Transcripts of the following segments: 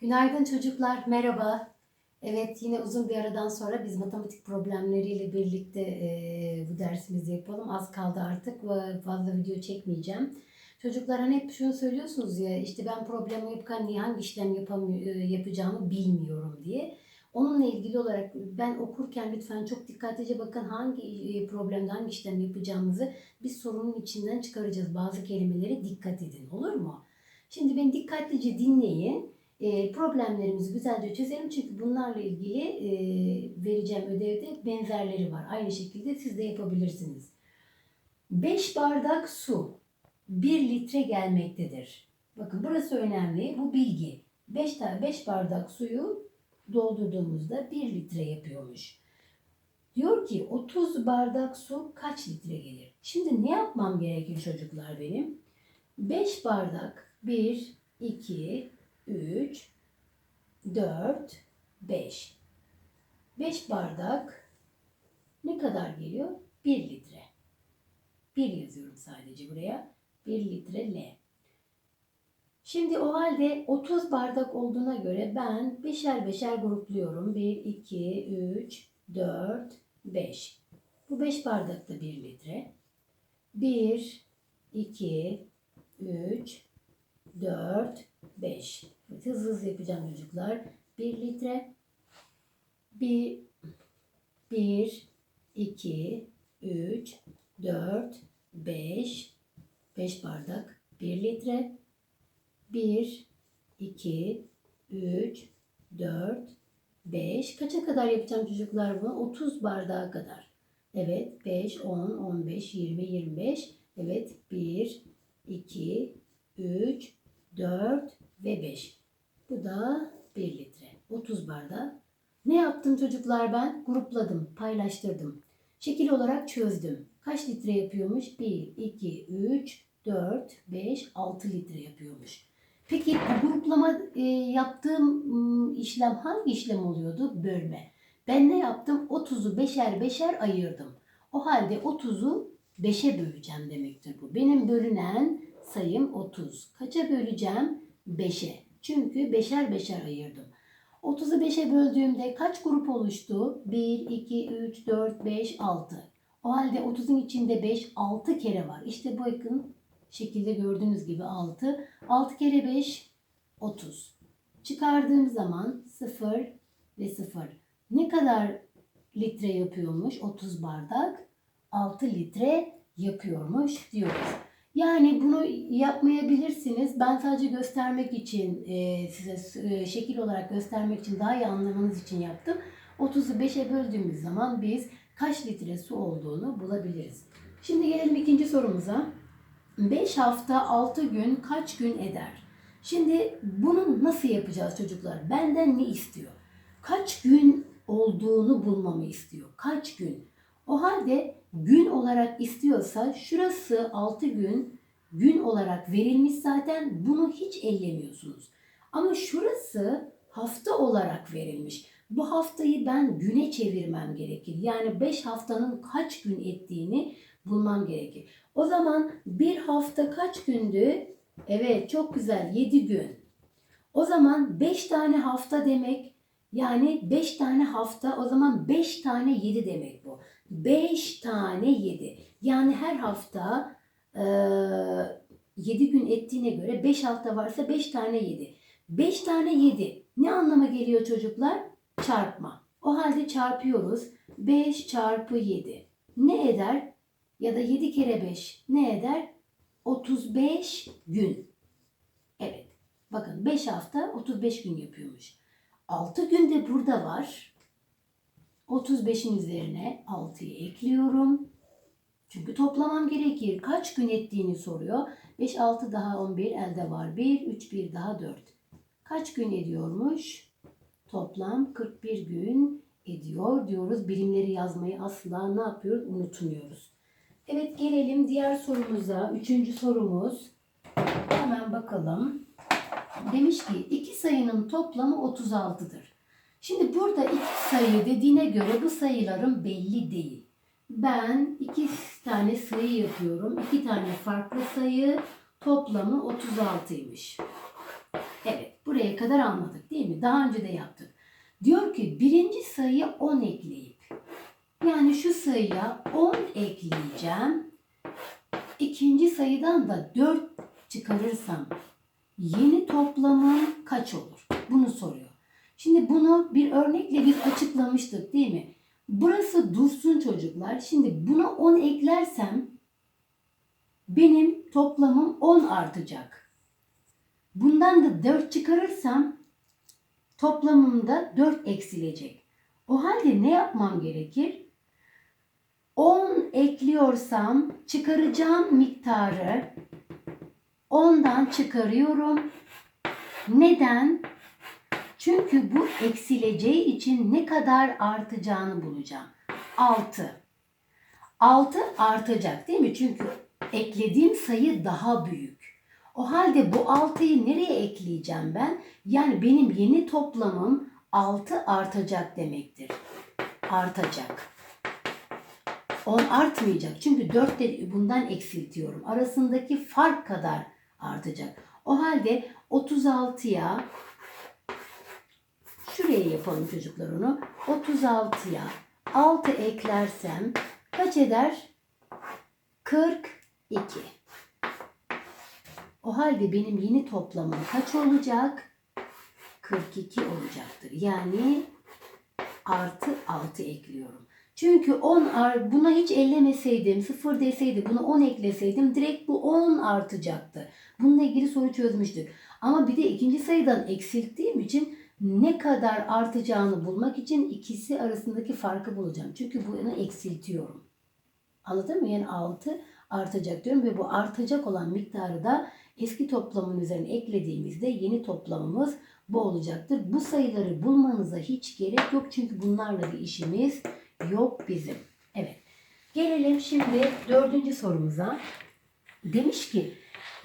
Günaydın çocuklar, merhaba. Evet, yine uzun bir aradan sonra biz matematik problemleriyle birlikte e, bu dersimizi yapalım. Az kaldı artık fazla video çekmeyeceğim. Çocuklar hani hep şunu söylüyorsunuz ya, işte ben problemi yaparken niye hangi işlem e, yapacağımı bilmiyorum diye. Onunla ilgili olarak ben okurken lütfen çok dikkatlice bakın hangi e, problemde hangi işlem yapacağımızı biz sorunun içinden çıkaracağız. Bazı kelimelere dikkat edin, olur mu? Şimdi beni dikkatlice dinleyin. E, problemlerimizi güzelce çözelim. Çünkü bunlarla ilgili e, vereceğim ödevde benzerleri var. Aynı şekilde siz de yapabilirsiniz. 5 bardak su 1 litre gelmektedir. Bakın burası önemli. Bu bilgi. 5 tane 5 bardak suyu doldurduğumuzda 1 litre yapıyormuş. Diyor ki 30 bardak su kaç litre gelir? Şimdi ne yapmam gerekir çocuklar benim? 5 bardak 1, 2, 3, 4, 5. 5 bardak ne kadar geliyor? 1 litre. 1 yazıyorum sadece buraya. 1 litre L. Şimdi o halde 30 bardak olduğuna göre ben beşer beşer grupluyorum. 1, 2, 3, 4, 5. Bu 5 bardak da 1 litre. 1, 2, 3, 4, 5. Hızlı hızlı yapacağım çocuklar. 1 litre. 1, 1, 2, 3, 4, 5. 5 bardak. 1 litre. 1, 2, 3, 4, 5. Kaça kadar yapacağım çocuklar bunu? 30 bardağa kadar. Evet 5, 10, 15, 20, 25. Evet 1, 2, 3, 4 ve 5. Bu da 1 litre. 30 bardak. Ne yaptım çocuklar ben? Grupladım, paylaştırdım. Şekil olarak çözdüm. Kaç litre yapıyormuş? 1, 2, 3, 4, 5, 6 litre yapıyormuş. Peki gruplama e, yaptığım ım, işlem hangi işlem oluyordu? Bölme. Ben ne yaptım? 30'u beşer beşer ayırdım. O halde 30'u 5'e böleceğim demektir bu. Benim bölünen sayım 30. Kaça böleceğim? 5'e. Çünkü beşer beşer ayırdım. 30'u 5'e böldüğümde kaç grup oluştu? 1, 2, 3, 4, 5, 6. O halde 30'un içinde 5, 6 kere var. İşte bu yakın şekilde gördüğünüz gibi 6. 6 kere 5, 30. Çıkardığım zaman 0 ve 0. Ne kadar litre yapıyormuş 30 bardak? 6 litre yapıyormuş diyoruz. Yani bunu yapmayabilirsiniz. Ben sadece göstermek için e, size e, şekil olarak göstermek için daha iyi anlamanız için yaptım. 30'u 5'e böldüğümüz zaman biz kaç litre su olduğunu bulabiliriz. Şimdi gelelim ikinci sorumuza. 5 hafta 6 gün kaç gün eder? Şimdi bunu nasıl yapacağız çocuklar? Benden ne istiyor? Kaç gün olduğunu bulmamı istiyor. Kaç gün? O halde gün olarak istiyorsa şurası 6 gün gün olarak verilmiş zaten bunu hiç ellemiyorsunuz. Ama şurası hafta olarak verilmiş. Bu haftayı ben güne çevirmem gerekir. Yani 5 haftanın kaç gün ettiğini bulmam gerekir. O zaman bir hafta kaç gündü? Evet çok güzel 7 gün. O zaman 5 tane hafta demek yani 5 tane hafta o zaman 5 tane 7 demek bu. 5 tane 7. Yani her hafta e, 7 gün ettiğine göre 5 hafta varsa 5 tane 7. 5 tane 7 ne anlama geliyor çocuklar? Çarpma. O halde çarpıyoruz. 5 çarpı 7 ne eder? Ya da 7 kere 5 ne eder? 35 gün. Evet. Bakın 5 hafta 35 gün yapıyormuş. 6 gün de burada var. 35'in üzerine 6'yı ekliyorum. Çünkü toplamam gerekir. Kaç gün ettiğini soruyor. 5, 6 daha 11 elde var. 1, 3, 1 daha 4. Kaç gün ediyormuş? Toplam 41 gün ediyor diyoruz. Birimleri yazmayı asla ne yapıyoruz? Unutmuyoruz. Evet gelelim diğer sorumuza. Üçüncü sorumuz. Hemen bakalım. Demiş ki iki sayının toplamı 36'dır. Şimdi burada iki sayı dediğine göre bu sayıların belli değil. Ben iki tane sayı yapıyorum. iki tane farklı sayı toplamı 36'ymış. Evet bu Buraya kadar anladık değil mi? Daha önce de yaptık. Diyor ki birinci sayıya 10 ekleyip yani şu sayıya 10 ekleyeceğim. İkinci sayıdan da 4 çıkarırsam yeni toplamım kaç olur? Bunu soruyor. Şimdi bunu bir örnekle biz açıklamıştık değil mi? Burası dursun çocuklar. Şimdi buna 10 eklersem benim toplamım 10 artacak. Bundan da 4 çıkarırsam toplamımda 4 eksilecek. O halde ne yapmam gerekir? 10 ekliyorsam çıkaracağım miktarı 10'dan çıkarıyorum. Neden? Çünkü bu eksileceği için ne kadar artacağını bulacağım. 6. 6 artacak değil mi? Çünkü eklediğim sayı daha büyük. O halde bu 6'yı nereye ekleyeceğim ben? Yani benim yeni toplamım 6 artacak demektir. Artacak. 10 artmayacak. Çünkü 4 de bundan eksiltiyorum. Arasındaki fark kadar artacak. O halde 36'ya şuraya yapalım çocuklar onu. 36'ya 6 eklersem kaç eder? 42. O halde benim yeni toplamım kaç olacak? 42 olacaktır. Yani artı 6 ekliyorum. Çünkü 10 ar- buna hiç ellemeseydim, 0 deseydi, buna 10 ekleseydim direkt bu 10 artacaktı. Bununla ilgili soru çözmüştük. Ama bir de ikinci sayıdan eksilttiğim için ne kadar artacağını bulmak için ikisi arasındaki farkı bulacağım. Çünkü bunu eksiltiyorum. Anladın mı? Yani 6 artacak diyorum ve bu artacak olan miktarı da eski toplamın üzerine eklediğimizde yeni toplamımız bu olacaktır. Bu sayıları bulmanıza hiç gerek yok çünkü bunlarla bir işimiz yok bizim. Evet. Gelelim şimdi dördüncü sorumuza. Demiş ki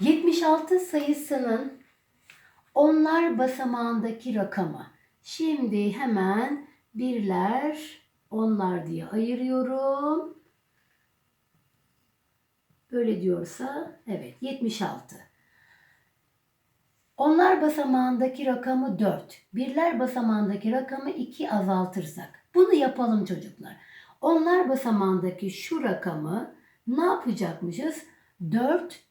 76 sayısının onlar basamağındaki rakamı. Şimdi hemen birler, onlar diye ayırıyorum. Böyle diyorsa evet 76. Onlar basamağındaki rakamı 4. Birler basamağındaki rakamı 2 azaltırsak. Bunu yapalım çocuklar. Onlar basamağındaki şu rakamı ne yapacakmışız? 4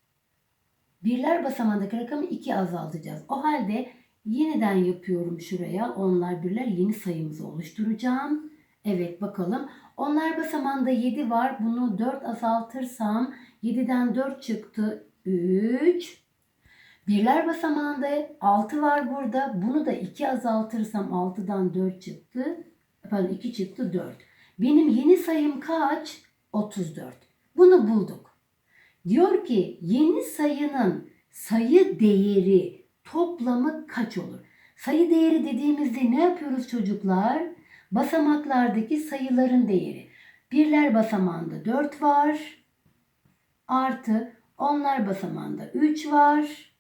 birler basamağındaki rakamı 2 azaltacağız. O halde yeniden yapıyorum şuraya. Onlar birler yeni sayımızı oluşturacağım. Evet bakalım. Onlar basamağında 7 var. Bunu 4 azaltırsam 7'den 4 çıktı. 3. Birler basamağında 6 var burada. Bunu da 2 azaltırsam 6'dan 4 çıktı. Pardon 2 çıktı 4. Benim yeni sayım kaç? 34. Bunu bulduk. Diyor ki yeni sayının sayı değeri toplamı kaç olur? Sayı değeri dediğimizde ne yapıyoruz çocuklar? Basamaklardaki sayıların değeri. Birler basamağında 4 var. Artı onlar basamağında 3 var.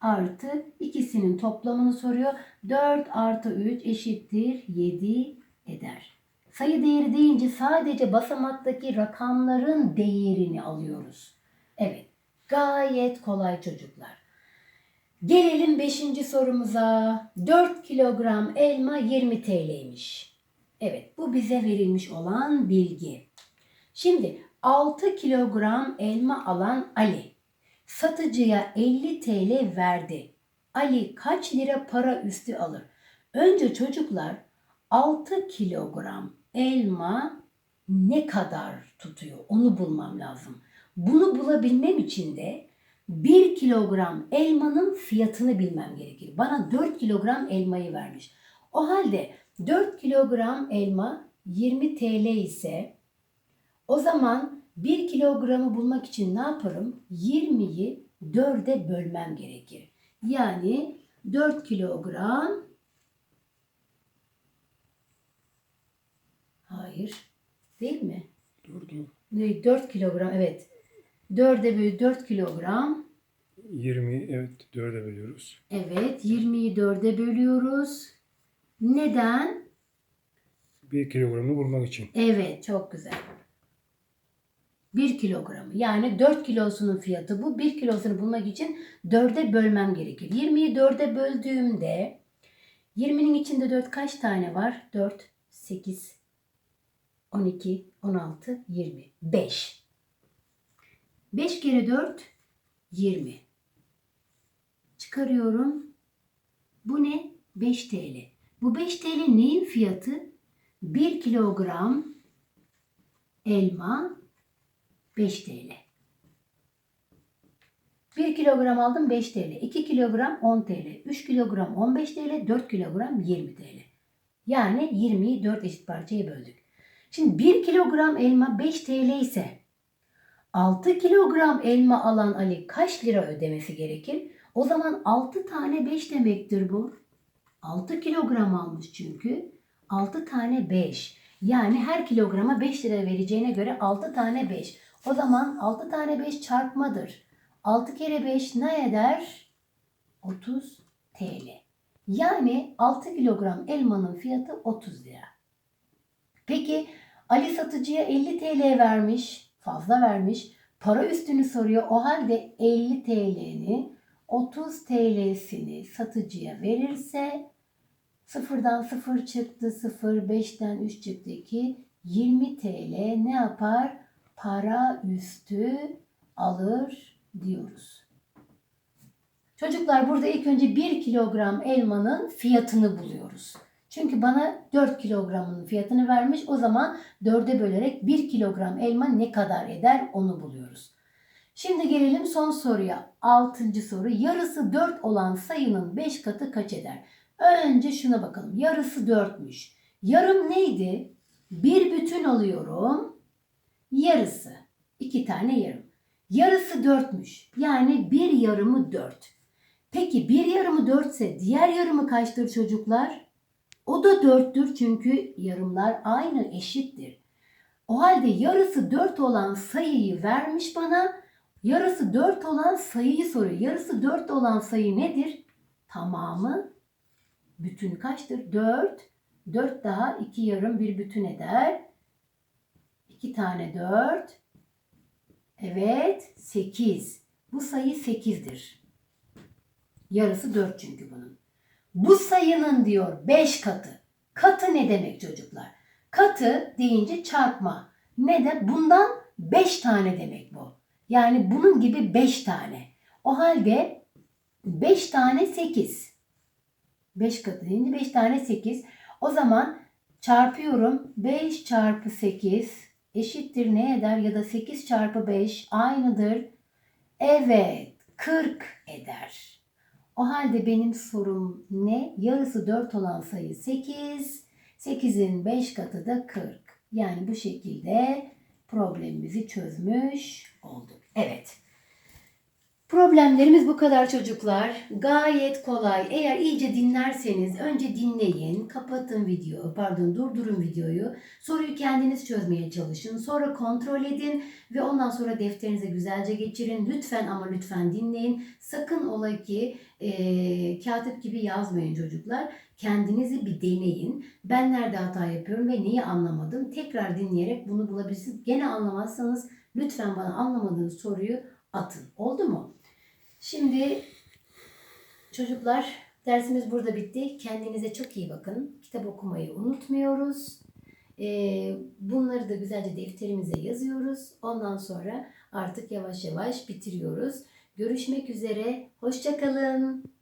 Artı ikisinin toplamını soruyor. 4 artı 3 eşittir 7 eder. Sayı değeri deyince sadece basamaktaki rakamların değerini alıyoruz. Evet, gayet kolay çocuklar. Gelelim 5. sorumuza. 4 kilogram elma 20 TL'ymiş. Evet, bu bize verilmiş olan bilgi. Şimdi 6 kilogram elma alan Ali satıcıya 50 TL verdi. Ali kaç lira para üstü alır? Önce çocuklar 6 kilogram elma ne kadar tutuyor onu bulmam lazım. Bunu bulabilmem için de 1 kilogram elmanın fiyatını bilmem gerekir. Bana 4 kilogram elmayı vermiş. O halde 4 kilogram elma 20 TL ise o zaman 1 kilogramı bulmak için ne yaparım? 20'yi 4'e bölmem gerekir. Yani 4 kilogram Hayır. Değil mi? Durdu. Ne, 4 kilogram evet. 4'e böl 4 kilogram. 20 evet 4'e bölüyoruz. Evet 20'yi 4'e bölüyoruz. Neden? 1 kilogramını bulmak için. Evet çok güzel. 1 kilogramı. Yani 4 kilosunun fiyatı bu. 1 kilosunu bulmak için 4'e bölmem gerekir. 20'yi 4'e böldüğümde 20'nin içinde 4 kaç tane var? 4, 8, 12, 16, 20. 5. 5 kere 4, 20. Çıkarıyorum. Bu ne? 5 TL. Bu 5 TL neyin fiyatı? 1 kilogram elma 5 TL. 1 kilogram aldım 5 TL. 2 kilogram 10 TL. 3 kilogram 15 TL. 4 kilogram 20 TL. Yani 20'yi 4 eşit parçaya böldük. Şimdi 1 kilogram elma 5 TL ise 6 kilogram elma alan Ali kaç lira ödemesi gerekir? O zaman 6 tane 5 demektir bu. 6 kilogram almış çünkü. 6 tane 5. Yani her kilograma 5 lira vereceğine göre 6 tane 5. O zaman 6 tane 5 çarpmadır. 6 kere 5 ne eder? 30 TL. Yani 6 kilogram elmanın fiyatı 30 lira. Peki Ali satıcıya 50 TL vermiş, fazla vermiş. Para üstünü soruyor. O halde 50 TL'ni 30 TL'sini satıcıya verirse sıfırdan 0 çıktı 0, 5'ten 3 çıktı 2, 20 TL ne yapar? Para üstü alır diyoruz. Çocuklar burada ilk önce 1 kilogram elmanın fiyatını buluyoruz. Çünkü bana 4 kilogramın fiyatını vermiş. O zaman 4'e bölerek 1 kilogram elma ne kadar eder onu buluyoruz. Şimdi gelelim son soruya. 6. soru. Yarısı 4 olan sayının 5 katı kaç eder? Önce şuna bakalım. Yarısı 4'müş. Yarım neydi? Bir bütün alıyorum. Yarısı. İki tane yarım. Yarısı 4'müş. Yani bir yarımı 4. Peki bir yarımı 4 ise diğer yarımı kaçtır çocuklar? O da 4'tür çünkü yarımlar aynı eşittir. O halde yarısı 4 olan sayıyı vermiş bana. Yarısı 4 olan sayıyı soruyor. Yarısı 4 olan sayı nedir? Tamamı bütün kaçtır? 4. 4 daha 2 yarım bir bütün eder. 2 tane 4. Evet 8. Bu sayı 8'dir. Yarısı 4 çünkü bunun. Bu sayının diyor 5 katı. Katı ne demek çocuklar? Katı deyince çarpma. Ne de bundan 5 tane demek bu. Yani bunun gibi 5 tane. O halde 5 tane 8. 5 katı deyince 5 tane 8. O zaman çarpıyorum. 5 çarpı 8 eşittir ne eder? Ya da 8 çarpı 5 aynıdır. Evet 40 eder. O halde benim sorum ne? Yarısı 4 olan sayı 8. 8'in 5 katı da 40. Yani bu şekilde problemimizi çözmüş olduk. Evet. Problemlerimiz bu kadar çocuklar. Gayet kolay. Eğer iyice dinlerseniz önce dinleyin, kapatın video, pardon durdurun videoyu. Soruyu kendiniz çözmeye çalışın. Sonra kontrol edin ve ondan sonra defterinize güzelce geçirin. Lütfen ama lütfen dinleyin. Sakın ola ki e, katip gibi yazmayın çocuklar. Kendinizi bir deneyin. Ben nerede hata yapıyorum ve neyi anlamadım? Tekrar dinleyerek bunu bulabilirsiniz. Gene anlamazsanız lütfen bana anlamadığınız soruyu atın. Oldu mu? Şimdi çocuklar dersimiz burada bitti. Kendinize çok iyi bakın. Kitap okumayı unutmuyoruz. Ee, bunları da güzelce defterimize yazıyoruz. Ondan sonra artık yavaş yavaş bitiriyoruz. Görüşmek üzere. Hoşçakalın.